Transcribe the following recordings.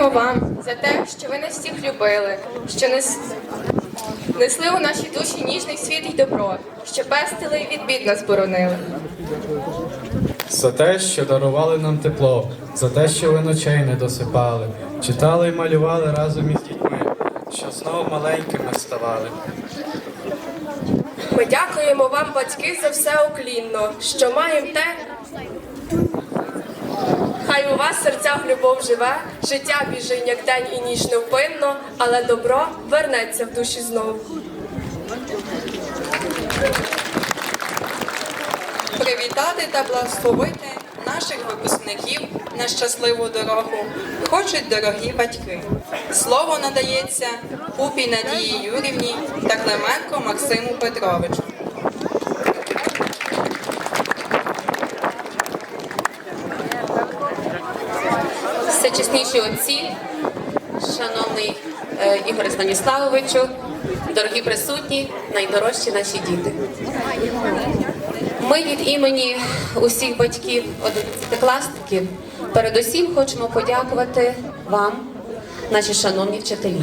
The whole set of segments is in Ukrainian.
Дякуємо вам за те, що ви нас всіх любили, що нес... несли у нашій душі ніжний світ і добро, що пестили і від бід нас боронили. За те, що дарували нам тепло, за те, що ви ночей не досипали, читали і малювали разом із дітьми, що знов маленькими ставали. Ми дякуємо вам, батьки, за все уклінно, що маємо те. Хай у вас серцях любов живе, життя біжить, як день і ніч невпинно, але добро вернеться в душі знов. привітати та благословити наших випускників на щасливу дорогу. Хочуть дорогі батьки. Слово надається Пупій Надії Юрівні та Клименко Максиму Петровичу. Всечесніші отці, шановний е, Ігоре Станіславовичу, дорогі присутні, найдорожчі наші діти. Ми від імені усіх батьків одинадцятикласників передусім хочемо подякувати вам, наші шановні вчителі.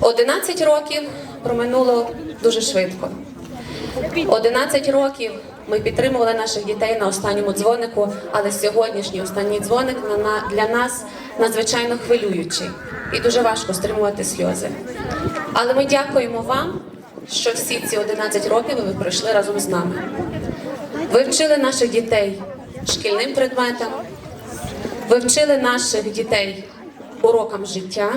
11 років проминуло дуже швидко. 11 років ми підтримували наших дітей на останньому дзвонику, але сьогоднішній останній дзвоник для нас надзвичайно хвилюючий і дуже важко стримувати сльози. Але ми дякуємо вам, що всі ці 11 років ви пройшли разом з нами. Ви вчили наших дітей шкільним предметам, ви вчили наших дітей урокам життя.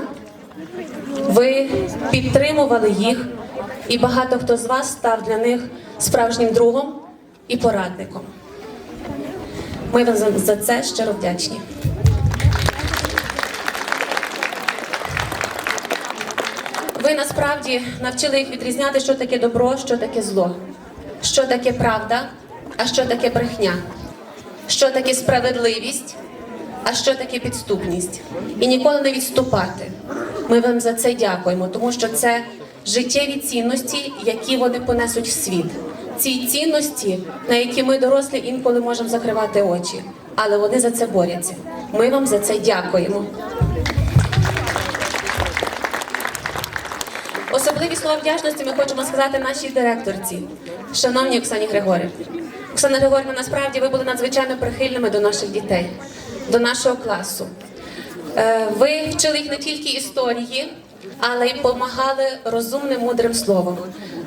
Ви підтримували їх, і багато хто з вас став для них справжнім другом і порадником. Ми вам за- це щиро вдячні. Ви насправді навчили їх відрізняти, що таке добро, що таке зло, що таке правда, а що таке брехня, що таке справедливість, а що таке підступність. І ніколи не відступати. Ми вам за це дякуємо, тому що це життєві цінності, які вони понесуть в світ. Ці цінності, на які ми дорослі інколи можемо закривати очі, але вони за це борються. Ми вам за це дякуємо. Особливі слова вдячності ми хочемо сказати нашій директорці, шановній Оксані Григорівні. Оксана Григорівна, насправді ви були надзвичайно прихильними до наших дітей, до нашого класу. Е, Ви вчили їх не тільки історії, але й допомагали розумним, мудрим словом.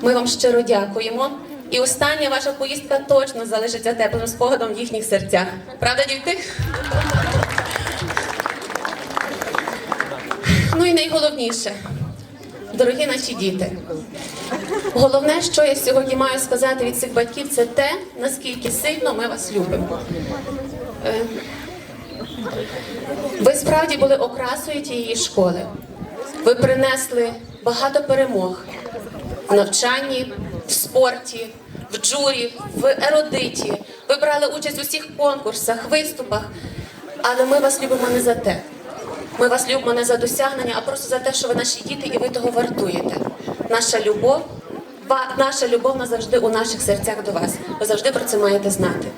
Ми вам щиро дякуємо. І остання ваша поїздка точно залишиться теплим спогадом в їхніх серцях. Правда, діти? Ну і найголовніше, дорогі наші діти. Головне, що я сьогодні маю сказати від цих батьків, це те, наскільки сильно ми вас любимо. Е, Ви справді були окрасою тієї школи. Ви принесли багато перемог в навчанні, в спорті, в джурі, в еродиті. Ви брали участь у всіх конкурсах, виступах. Але ми вас любимо не за те. Ми вас любимо не за досягнення, а просто за те, що ви наші діти і ви того вартуєте. Наша любов, наша любов назавжди у наших серцях до вас. Ви завжди про це маєте знати.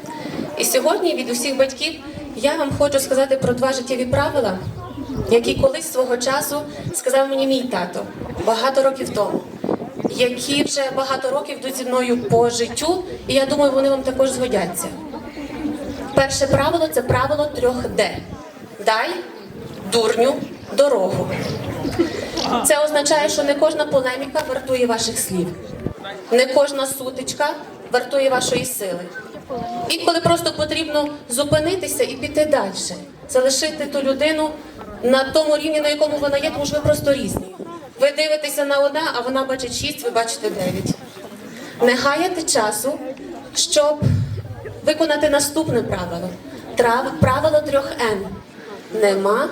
І сьогодні від усіх батьків я вам хочу сказати про два життєві правила, які колись свого часу сказав мені мій тато багато років тому, які вже багато років йдуть зі мною по життю, і я думаю, вони вам також згодяться. Перше правило це правило трьох Д. Дай дурню дорогу. Це означає, що не кожна полеміка вартує ваших слів, не кожна сутичка вартує вашої сили. Інколи просто потрібно зупинитися і піти далі, залишити ту людину на тому рівні, на якому вона є, тому що ви просто різні. Ви дивитеся на одне, а вона бачить шість, ви бачите дев'ять. Не гаяти часу, щоб виконати наступне правило. Правило трьох Н. Нема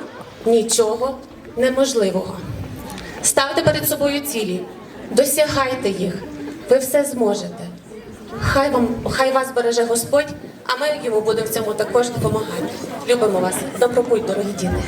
нічого неможливого. Ставте перед собою цілі, досягайте їх. Ви все зможете. Хай вам, хай вас береже Господь, а ми йому будемо в цьому також допомагати. Любимо вас. Добробудь, дорогі діти.